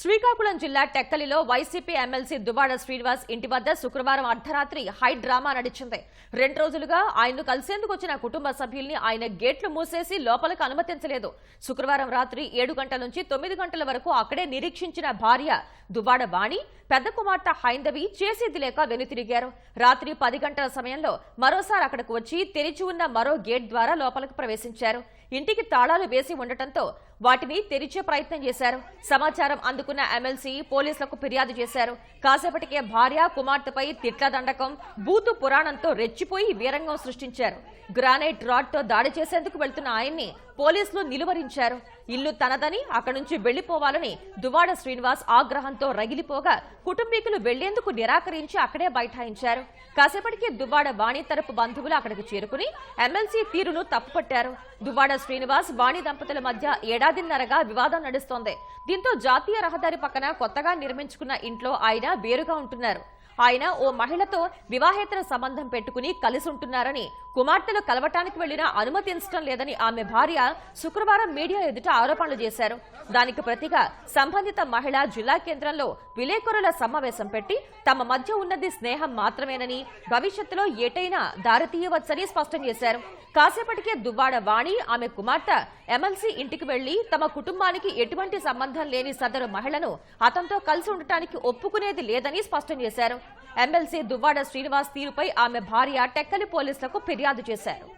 శ్రీకాకుళం జిల్లా టెక్కలిలో వైసీపీ ఎమ్మెల్సీ దువాడ శ్రీనివాస్ ఇంటి వద్ద శుక్రవారం అర్ధరాత్రి హై డ్రామా నడిచింది. రెండు రోజులుగా ఆయన్ను కలిసేందుకు వచ్చిన కుటుంబ సభ్యుల్ని ఆయన గేట్లు మూసేసి లోపలికి అనుమతించలేదు. శుక్రవారం రాత్రి ఏడు గంటల నుంచి తొమ్మిది గంటల వరకు అక్కడే నిరీక్షించిన భార్య దువాడ వాణి పెద్ద కుమార్తె హైందవి చేసేది లేక వెనుతిరిగారు. రాత్రి పది గంటల సమయంలో మరోసారి అక్కడకు వచ్చి తెరిచి ఉన్న మరో గేట్ ద్వారా లోపలికి ప్రవేశించారు. ఇంటికి తాళాలు వేసి ఉండటంతో వాటిని తెరిచే ప్రయత్నం చేశారు. సమాచారం అందుకున్న ఎమ్మెల్సీ పోలీసులకు ఫిర్యాదు చేశారు. కాసేపటికే భార్య కుమార్తెపై తిట్ల దండకం బూతు పురాణంతో రెచ్చిపోయి వీరంగం సృష్టించారు. గ్రానైట్ రాడ్తో దాడి చేసేందుకు వెళ్తున్న ఆయన్ని పోలీసులు నిలువరించారు. ఇల్లు తనదని అక్కడి నుంచి వెళ్ళిపోవాలని దువాడ శ్రీనివాస్ ఆగ్రహంతో రగిలిపోగా కుటుంబీకులు వెళ్ళేందుకు నిరాకరించి అక్కడే బైఠాయించారు. కాసేపటికి దువ్వాడ వాణి తరపు బంధువులు అక్కడికి చేరుకుని ఎమ్మెల్సీ తీరును తప్పుపట్టారు. దువ్వాడ శ్రీనివాస్ వాణి దంపతుల మధ్య ఏడాదిన్నరగా వివాదం నడుస్తోంది. దీంతో జాతీయ రహదారి పక్కన కొత్తగా నిర్మించుకున్న ఇంట్లో ఆయన వేరుగా ఉంటున్నారు. ఆయన ఓ మహిళతో వివాహేతర సంబంధం పెట్టుకుని కలిసి ఉంటున్నారని కుమార్తెలు కలవటానికి వెళ్ళినా అనుమతించడం లేదని ఆమె భార్య శుక్రవారం మీడియా ఎదుట ఆరోపణలు చేశారు. దానికి ప్రతిగా సంబంధిత మహిళ జిల్లా కేంద్రంలో విలేకరుల సమావేశం పెట్టి తమ మధ్య ఉన్నది స్నేహం మాత్రమేనని భవిష్యత్తులో ఏటైనా దారితీయవచ్చని స్పష్టం చేశారు. కాసేపటికే దువ్వాడ వాణి ఆమె కుమార్తె ఎమ్మెల్సీ ఇంటికి వెళ్ళి తమ కుటుంబానికి ఎటువంటి సంబంధం లేని సదరు మహిళను అతనితో కలిసి ఉండటానికి ఒప్పుకునేది లేదని స్పష్టం చేశారు. ఎమ్మెల్సీ దువ్వాడ శ్రీనివాస్ తీరుపై ఆమె భార్య టెక్కలి పోలీసులకు ఫిర్యాదు చేశారు.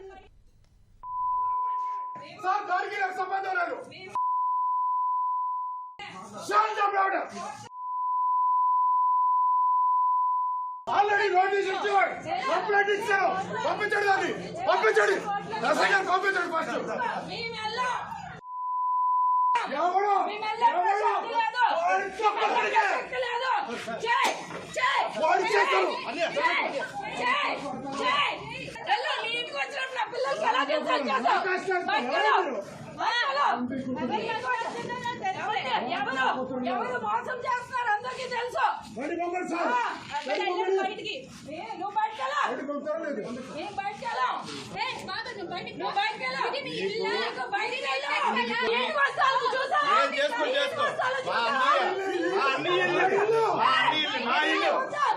ఆల్రెడీ నోటీస్ ఇచ్చేవాడు. కంప్లైంట్ పంపించండి దాన్ని. పంపించండి. ఎస్ఐ గారు పంపించండి ఫస్ట్ ఎవరు మోసం చేస్తున్నారు అందరికీ తెలుసు బయటికి నువ్వు బయటికి వెళ్ళా వాడి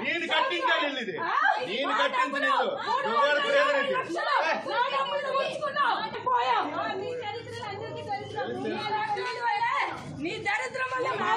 నేను కట్టించాలి ఇల్లు ఇది నేను కట్టించిన ఇల్లు నీ దరిద్రం వల్ల మా